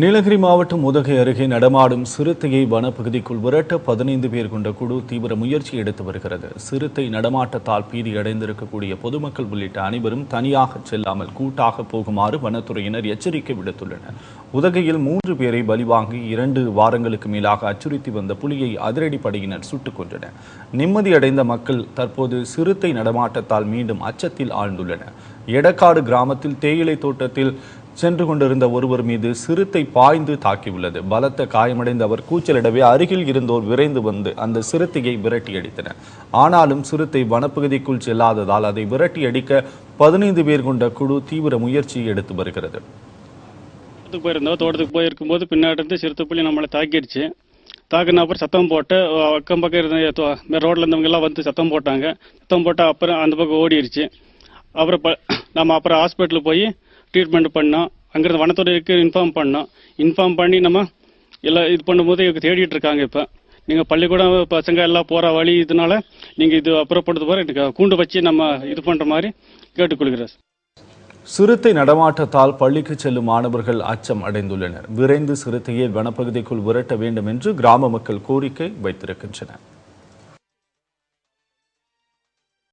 நீலகிரி மாவட்டம் உதகை அருகே நடமாடும் சிறுத்தையை வனப்பகுதிக்குள் விரட்ட பதினைந்து பேர் கொண்ட குழு தீவிர முயற்சி எடுத்து வருகிறது. சிறுத்தை நடமாட்டத்தால் பீதி அடைந்திருக்கக்கூடிய பொதுமக்கள் உள்ளிட்ட அனைவரும் தனியாக செல்லாமல் கூட்டாக போகுமாறு வனத்துறையினர் எச்சரிக்கை விடுத்துள்ளனர். உதகையில் மூன்று பேரை பலிவாங்கி இரண்டு வாரங்களுக்கு மேலாக அச்சுறுத்தி வந்த புலியை அதிரடிப்படையினர் சுட்டுக் கொன்றனர். நிம்மதியடைந்த மக்கள் தற்போது சிறுத்தை நடமாட்டத்தால் மீண்டும் அச்சத்தில் ஆழ்ந்துள்ளனர். எடக்காடு கிராமத்தில் தேயிலை தோட்டத்தில் சென்று கொண்டிருந்த ஒருவர் மீது சிறுத்தை பாய்ந்து தாக்கியுள்ளது. பலத்த காயமடைந்த அவர் கூச்சலிடவே அருகில் இருந்தோர் விரைந்து வந்து அந்த சிறுத்தையை விரட்டியடித்தனர் ஆனாலும் சிறுத்தை வனப்பகுதிக்குள் செல்லாததால் அதை விரட்டி அடிக்க பதினைந்து பேர் கொண்ட குழு தீவிர முயற்சி எடுத்து வருகிறது. தோட்டத்துக்கு போயிருந்தோம். தோட்டத்துக்கு போயிருக்கும்போது பின்னாடி இருந்து புள்ளி நம்மளை தாக்கிடுச்சு. தாக்குன அப்புறம் சத்தம் போட்டு அக்கம் பக்கம் இருந்த ரோட்ல இருந்தவங்க எல்லாம் வந்து சத்தம் போட்டாங்க. சத்தம் போட்டால் அப்புறம் அந்த பக்கம் ஓடிடுச்சு அப்புறம் ப- நம்ம அப்புறம் ஹாஸ்பிட்டல் போய் ட்ரீட்மெண்ட் பண்ணோம் அங்கிருந்து வனத்துறைக்கு இன்ஃபார்ம் பண்ணோம் இன்ஃபார்ம் பண்ணி நம்ம எல்லாம் இது பண்ணும்போது இவங்க தேடிட்டு இருக்காங்க இப்போ. நீங்கள் பள்ளிக்கூடம் பசங்க எல்லாம் போகிற வழி இதனால நீங்கள் இது அப்புறப்படுத்து போகிற எனக்கு கூண்டு வச்சு நம்ம இது பண்ணுற மாதிரி கேட்டுக்கொள்கிறேன் சிறுத்தை நடமாட்டத்தால் பள்ளிக்கு செல்லும் மாணவர்கள் அச்சம் அடைந்துள்ளனர். விரைந்து சிறுத்தையை வனப்பகுதிக்குள் விரட்ட வேண்டும் என்று கிராம மக்கள் கோரிக்கை வைத்திருக்கின்றனர்.